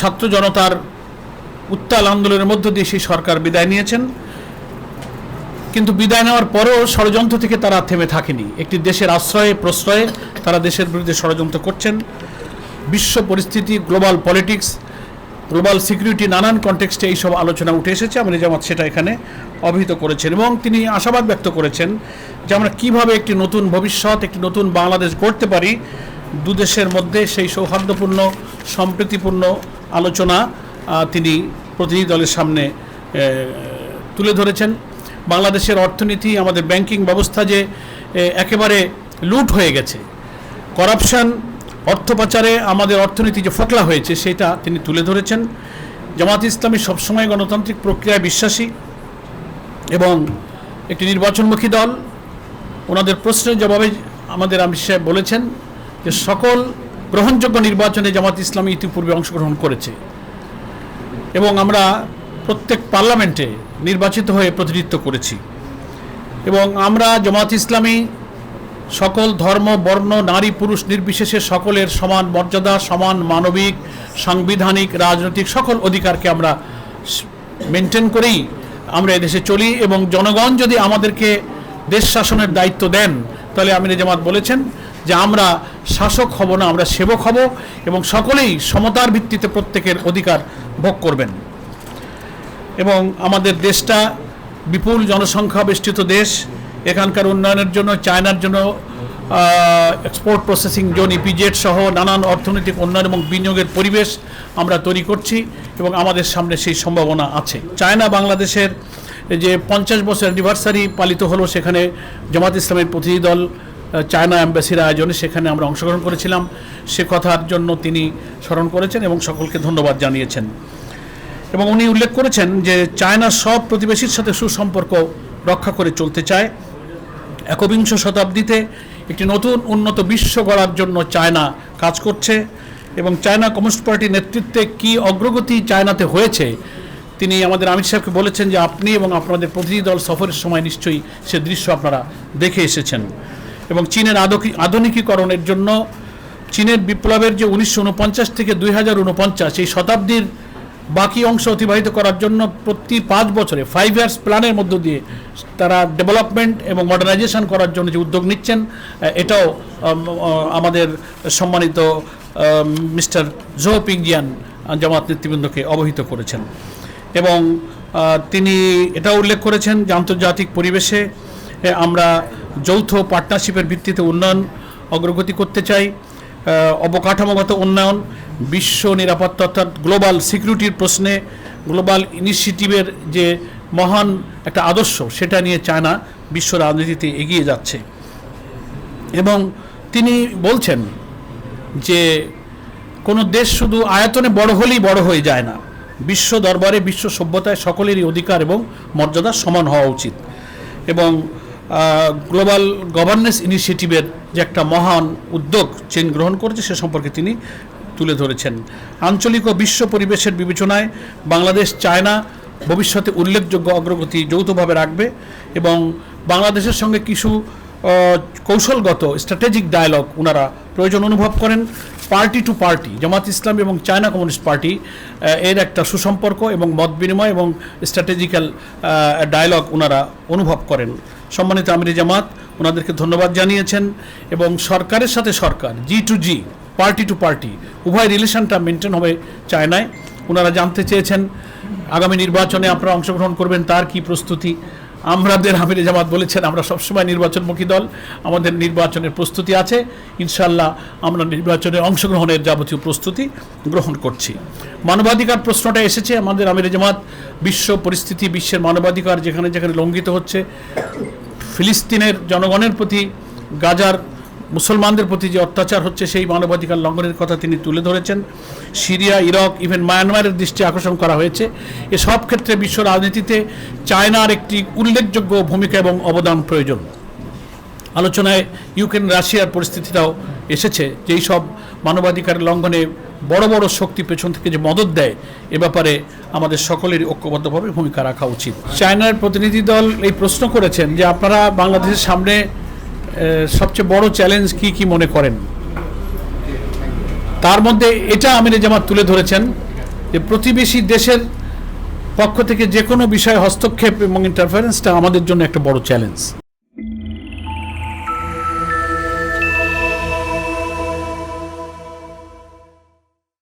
ছাত্র জনতার উত্তাল আন্দোলনের মধ্য দিয়ে সেই সরকার বিদায় নিয়েছেন। কিন্তু বিদায় নেওয়ার পরেও ষড়যন্ত্র থেকে তারা থেমে থাকেনি। একটি দেশের আশ্রয়ে, প্রশ্রয়ে তারা দেশের বিরুদ্ধে ষড়যন্ত্র করছেন। বিশ্ব পরিস্থিতি, গ্লোবাল পলিটিক্স, গ্লোবাল সিকিউরিটি, নানান কনটেক্সটে এইসব আলোচনা উঠে এসেছে। আমির জামাত সেটা এখানে অভিহিত করেছেন এবং তিনি আশাবাদ ব্যক্ত করেছেন যে আমরা কীভাবে একটি নতুন ভবিষ্যৎ, একটি নতুন বাংলাদেশ গড়তে পারি। দু দেশের মধ্যে সেই সৌহার্দ্যপূর্ণ, সম্প্রীতিপূর্ণ আলোচনা তিনি প্রতিনিধি দলের সামনে তুলে ধরেছেন। বাংলাদেশের অর্থনীতি, আমাদের ব্যাংকিং ব্যবস্থা যে একেবারে লুট হয়ে গেছে। করাপশন, অর্থ পাচারে আমাদের অর্থনীতি যে ফোকলা হয়েছে, সেটা তিনি তুলে ধরেছেন। জামাত ইসলামী সবসময় গণতান্ত্রিক প্রক্রিয়ায় বিশ্বাসী এবং একটি নির্বাচনমুখী দল। ওনাদের প্রশ্নের জবাবে আমাদের আমির সাহেব বলেছেন যে, সকল গ্রহণযোগ্য নির্বাচনে জামাত ইসলামী ইতিপূর্বে অংশগ্রহণ করেছে। এবং আমরা প্রত্যেক পার্লামেন্টে নির্বাচিত হয়ে প্রতিনিধিত্ব করেছি। এবং আমরা জামাত ইসলামী সকল ধর্ম, বর্ণ, নারী, পুরুষ, নির্বিশেষে সকলের সমান মর্যাদা, সমান মানবিক, সাংবিধানিক, রাজনৈতিক সকল অধিকারকে আমরা মেনটেন করেই আমরা এদেশে চলি এবং জনগণ যদি আমাদেরকে দেশ শাসনের দায়িত্ব দেন, তাহলে আমির জামাত বলেছেন যে আমরা শাসক হব না, আমরা সেবক হব এবং সকলেই সমতার ভিত্তিতে প্রত্যেকের অধিকার ভোগ করবেন। এবং আমাদের দেশটা বিপুল জনসংখ্যা বেষ্টিত দেশ। এখানকার উন্নয়নের জন্য, চায়নার জন্য এক্সপোর্ট প্রসেসিং জোন ইপিজেড সহ নানান অর্থনৈতিক উন্নয়ন এবং বিনিয়োগের পরিবেশ আমরা তৈরি করছি এবং আমাদের সামনে সেই সম্ভাবনা আছে। চায়না বাংলাদেশের যে পঞ্চাশ বছর অ্যানিভার্সারি পালিত হলো, সেখানে জামাত ইসলামের প্রতিনিধি দল চায়না অ্যাম্বাসির আয়োজনে সেখানে আমরা অংশগ্রহণ করেছিলাম। সে কথার জন্য তিনি স্মরণ করেছেন এবং সকলকে ধন্যবাদ জানিয়েছেন। এবং উনি উল্লেখ করেছেন যে চায়না সব প্রতিবেশীর সাথে সুসম্পর্ক রক্ষা করে চলতে চায়। একবিংশ শতাব্দীতে একটি নতুন উন্নত বিশ্ব গড়ার জন্য চায়না কাজ করছে এবং চায়না কমিউনিস্ট পার্টির নেতৃত্বে কি অগ্রগতি চায়নাতে হয়েছে, তিনি আমাদের আমির সাহেবকে বলেছেন যে আপনি এবং আপনাদের প্রতিনিধি দল সফরের সময় নিশ্চয়ই সে দৃশ্য আপনারা দেখে এসেছেন। এবং চীনের আধুনিকীকরণের জন্য চীনের বিপ্লবের যে উনিশশো উনপঞ্চাশ থেকে দুই হাজার উনপঞ্চাশ, এই শতাব্দীর বাকি অংশ অতিবাহিত করার জন্য প্রতি পাঁচ বছরে ফাইভ ইয়ার্স প্ল্যানের মধ্য দিয়ে তারা ডেভেলপমেন্ট এবং মডার্নাইজেশন করার জন্য যে উদ্যোগ নিচ্ছেন এটাও আমাদের সম্মানিত মিস্টার জো পিংজিয়ান জামাত নেতৃবৃন্দকে অবহিত করেছেন। এবং তিনি এটাও উল্লেখ করেছেন যে আন্তর্জাতিক পরিবেশে আমরা যৌথ পার্টনারশিপের ভিত্তিতে উন্নয়ন অগ্রগতি করতে চাই অবকাঠামোগত উন্নয়ন, বিশ্ব নিরাপত্তা অর্থাৎ গ্লোবাল সিকিউরিটির প্রশ্নে গ্লোবাল ইনিশিয়েটিভের যে মহান একটা আদর্শ, সেটা নিয়ে চায়না বিশ্ব রাজনীতিতে এগিয়ে যাচ্ছে। এবং তিনি বলছেন যে, কোনো দেশ শুধু আয়তনে বড় হলেই বড় হয়ে যায় না, বিশ্ব দরবারে বিশ্ব সভ্যতায় সকলেরই অধিকার এবং মর্যাদা সমান হওয়া উচিত। এবং গ্লোবাল গভর্নেন্স ইনিশিয়েটিভের যে একটা মহান উদ্যোগ চীন গ্রহণ করেছে, সে সম্পর্কে তিনি তুলে ধরেছেন। আঞ্চলিক ও বিশ্ব পরিবেশের বিবেচনায় বাংলাদেশ, চায়না ভবিষ্যতে উল্লেখযোগ্য অগ্রগতি যৌথভাবে রাখবে এবং বাংলাদেশের সঙ্গে কিছু কৌশলগত স্ট্র্যাটেজিক ডায়ালগ ওনারা প্রয়োজন অনুভব করেন। Party to party, Jamaat Islam এবং চায়না কমিউনিস্ট পার্টি এর একটা সুসম্পর্ক এবং মত বিনিময় এবং স্ট্র্যাটেজিক্যাল ডায়ালগ ওনারা অনুভব করেন। সম্মানিত আমিরি জামাত ওনাদেরকে ধন্যবাদ জানিয়েছেন এবং সরকারের সাথে সরকার G to G party to party, উভয় রিলেশনটা মেনটেন হবে চায়নায়। ওনারা জানতে চেয়েছেন, আগামী নির্বাচনে আপনারা অংশগ্রহণ করবেন, তার কি প্রস্তুতি? আমাদের হামিদ জামাত বলেছেন, আমরা সবসময় নির্বাচনমুখী দল, আমাদের নির্বাচনের প্রস্তুতি আছে। ইনশাল্লাহ আমরা নির্বাচনে অংশগ্রহণের যাবতীয় প্রস্তুতি গ্রহণ করছি। মানবাধিকার প্রশ্নটা এসেছে আমাদের আমির জামাত। বিশ্ব পরিস্থিতি, বিশ্বের মানবাধিকার যেখানে যেখানে লঙ্ঘিত হচ্ছে, ফিলিস্তিনের জনগণের প্রতি গাজার মুসলমানদের প্রতি যে অত্যাচার হচ্ছে, সেই মানবাধিকার লঙ্ঘনের কথা তিনি তুলে ধরেছেন। সিরিয়া, ইরক ইভেন মায়ানমারের দৃষ্টি আকর্ষণ করা হয়েছে। এসব ক্ষেত্রে বিশ্ব রাজনীতিতে চায়নার একটি উল্লেখযোগ্য ভূমিকা এবং অবদান প্রয়োজন। আলোচনায় ইউক্রেন, রাশিয়ার পরিস্থিতিটাও এসেছে, যেই সব মানবাধিকার লঙ্ঘনে বড় বড় শক্তি পেছন থেকে যে মদত দেয়, এ ব্যাপারে আমাদের সকলেরই ঐক্যবদ্ধভাবে ভূমিকা রাখা উচিত। চায়নার প্রতিনিধি দল এই প্রশ্ন করেছেন যে, আপনারা বাংলাদেশের সামনে সবচেয়ে বড় চ্যালেঞ্জ কি কি মনে করেন? তার মধ্যে এটা আমির জামাত তুলে ধরেছেন যে প্রতিবেশী দেশের পক্ষ থেকে যে কোনো বিষয়ে হস্তক্ষেপ এবং ইন্টারফারেন্সটা আমাদের জন্য একটা বড় চ্যালেঞ্জ